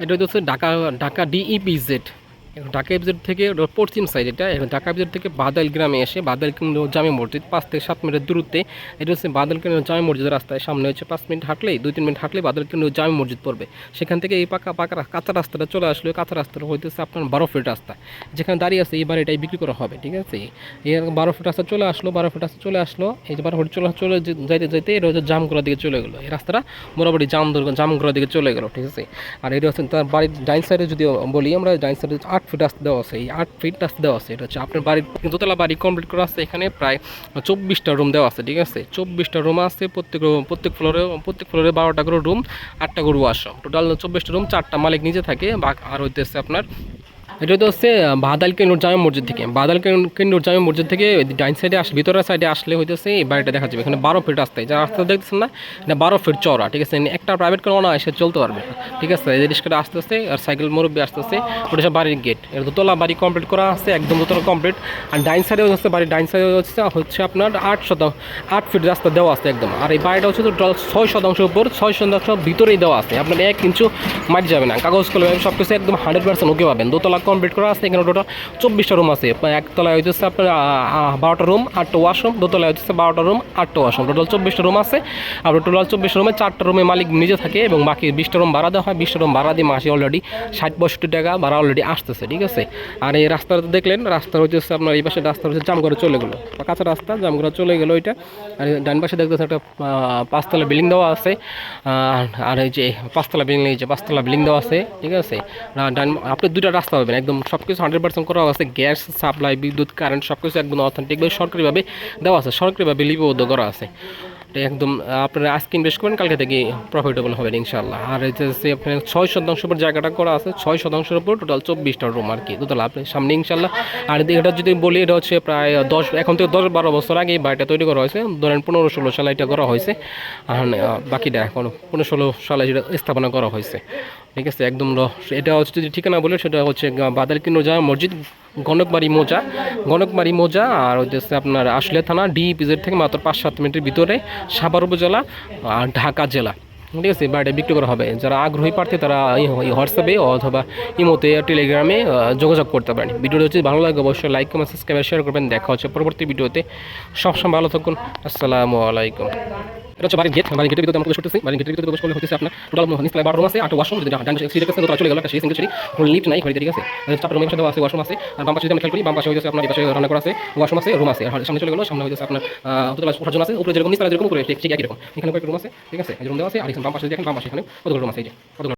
এটা হচ্ছে Dhaka Dhaka DEPZ Dhaka FZ থেকে পশ্চিম সাইড এটা। এখন ঢাকা এফজেড থেকে বাদাল গ্রামে এসে বাদাল জামে মসজিদ পাঁচ থেকে সাত মিনিটের দূরত্বে এটা হচ্ছে বাদাল কেন্দ্র জামে মসজিদের রাস্তায়। সামনে হচ্ছে পাঁচ মিনিট হাঁটলেই, দুই, তিন মিনিট হাঁটলে বাদাল কেন্দ্র জামে মসজিদ পড়বে। সেখান থেকে এই পাকা পাকা কাঁচা রাস্তাটা চলে আসলে। কাঁচা রাস্তাটা হইতেছে আপনার বারো ফিট রাস্তা। যেখানে দাঁড়িয়ে আছে এই বাড়িটাই বিক্রি করা হবে, ঠিক আছে? এই বারো ফিট রাস্তা চলে আসলো, বারো ফিট রাস্তা চলে আসলো। এই যে বারো ফিট চলে চলে যাইতে যাইতে এটা হচ্ছে জামগুলোর দিকে চলে গেলো। এই রাস্তাটা মোটামুটি জাম জামগুলোর দিকে চলে গেলো, ঠিক আছে? আর এটা হচ্ছে তার বাড়ির ডাইন সাইডে যদি বলি আমরা, ডাইন সাইডে আট ফিট রাস্তা দেওয়া আছে, এই আট ফিট রাস্তা দেওয়া আছে, এটা হচ্ছে আপনার বাড়ির দোতলা বাড়ি কমপ্লিট করা আছে, এখানে প্রায় চব্বিশটা রুম দেওয়া আছে, ঠিক আছে? চব্বিশটা রুম আছে, প্রত্যেক প্রত্যেক ফ্লোরে প্রত্যেক ফ্লোরে বারোটা করে রুম আটটা করে ওয়াশরুম টোটাল চব্বিশটা রুম চারটা মালিক নিজে থাকে বা আর হইতেছে আপনার এটা তো হচ্ছে বাদাল কেন্দ্র জামে মসজিদ থেকে। বাদাল কেন্দ্র- জামে মসজিদ থেকে ডাইন সাইডে আসলে ভিতরের সাইডে আসলে হইতেছে এই বাড়িটা দেখা যাবে। এখানে বারো ফিট রাস্তায়। যা রাস্তা দেখতেছেন না, এটা বারো ফিট চওড়া, ঠিক আছে? একটা প্রাইভেট কার না এসে চলতে পারবে। ঠিক আছে? এই রিক্সাটা আসতে আসতে আর সাইকেল মুরব্বী আসতে আসতে ওটা হচ্ছে বাড়ির গেটের দোতলা বাড়ি কমপ্লিট করা আছে, একদম দোতলা কমপ্লিট আর ডাইন সাইডে হচ্ছে, বাড়ির ডাইন সাইডে হচ্ছে হচ্ছে আপনার আট শতাংশ আট ফিট রাস্তা দেওয়া আছে একদম। আর এই বাড়িটা হচ্ছে ছয় শতাংশ উপর, ছয় শতাংশ ভিতরেই দেওয়া আছে। আপনার এক ইঞ্চু মাটি যাবে না। কাগজ কলমে সব কিছু একদম হান্ড্রেড পার্সেন্ট ওকে পাবেন। দোতলা কমপ্লিট করা আছে। এখানে টোটাল চব্বিশটা রুম আছে। একতলায় হইতেছে আপনার বারোটা রুম আটটা ওয়াশরুম দোতলায় হচ্ছে বারোটা রুম আটটা ওয়াশরুম টোটাল চব্বিশটা রুম আছে। আর টোটাল চব্বিশটা রুমে চারটা রুমে মালিক নিজে থাকে এবং বাকি বিশটা রুম ভাড়া দেওয়া হয়। বিশটা রুম ভাড়া দিয়ে মাসে অলরেডি ষাট, পঁয়ষট্টি টাকা ভাড়া অলরেডি আসতেছে, ঠিক আছে? আর এই রাস্তাটা দেখলেন রাস্তা হচ্ছে আপনার এই পাশে রাস্তা হচ্ছে জাম করে চলে গেলো। কাঁচা রাস্তা জাম করে চলে গেলো ওইটা আর ডান পাশে দেখতেছে একটা পাঁচতলা বিল্ডিং দেওয়া আছে। আর এই যে পাঁচতলা বিল্ডিং এই যে পাঁচতলা বিল্ডিং দেওয়া আছে, ঠিক আছে? ডান, আপনি দুটা রাস্তা পাবেন। একদম সব কিছু হান্ড্রেড পার্সেন্ট করা আছে গ্যাস সাপ্লাই বিদ্যুৎ কারেন্ট সব কিছু একদম অথেন্টিকভাবে সরকারিভাবে দেওয়া আছে, সরকারিভাবে লিপিবদ্ধ করা আছে। একদম আপনারা আজকে ইনভেস্ট করেন কালকে থেকে প্রফিটেবল হবেন ইনশাল্লাহ আর যে আপনার ছয় শতাংশ উপর জায়গাটা করা আছে, ছয় শতাংশের উপর টোটাল চব্বিশটা রুম আর কি দোতলা আপনি সামনে ইনশাল্লাহ আর এটা যদি বলি, এটা হচ্ছে প্রায় দশ, এখন থেকে দশ বারো বছর আগে এই বাড়িটা তৈরি করা হয়েছে, ধরেন পনেরো ষোলো সালে এটা করা হয়েছে। আর বাকিটা এখন পনেরো ষোলো সালে যেটা স্থাপনা করা হয়েছে। ঠিক আছে, একদম এটা হচ্ছে যদি ঠিকানা বলে, সেটা হচ্ছে বাদাল কিনো যা মসজিদ, গণকবাড়ি মোজা। গণকবাড়ি মোজা, আর হচ্ছে আপনার আশুলিয়া থানা ডিপিজেড থেকে মাত্র পাঁচ সাত মিনিটের ভিতরে, সাভার উপজেলা, আর ঢাকা জেলা। ঠিক আছে, বাড়িটা বিক্রি করা হবে। যারা আগ্রহী প্রার্থী, তারা হোয়াটসঅ্যাপে অথবা ইমোতে টেলিগ্রামে যোগাযোগ করতে পারেন। ভিডিওটা হচ্ছে ভালো লাগে, অবশ্যই লাইক, কমেন্ট, সাবস্ক্রাইব, শেয়ার করবেন। দেখা হচ্ছে পরবর্তী ভিডিওতে। সবসময় ভালো থাকুন। আসসালামু আলাইকুম। এটা হচ্ছে বাড়ির গেট বাড়ির গেটের ভিতরে বাড়ির গেটের ভিতরে প্রবেশ করলে হচ্ছে আপনার টোটাল নিচতলায় বারো রুম আছে ওয়াশরুম যদি ডান সিঁড়ি চলে গেল একটা সেই সিঙ্গেল সিঁড়ি নাই ঘরে ঠিক আছে? তারপর রুমের সাথে আছে ওয়াশরুম আছে। আর বাম পাশে আমি খেয়াল করি বাম পাশে হচ্ছে আপনার এই পাশে রান্না করা আছে ওয়াশরুম আছে রুম আছে। আর সামনে চলে গেল সামনে হচ্ছে আপনার আহ, দোতলা ওঠার জন্য আছে উপরে যেরকম নিচতলা যেরকম উপরে ঠিক একই রকম। এখানে কয়েকটা রুম আছে ঠিক আছে? রুম দেওয়া আছে আর বাম পাশে দেখেন বাম পাশে এখানে কতগুলো রুম আছে এই যে কতগুলো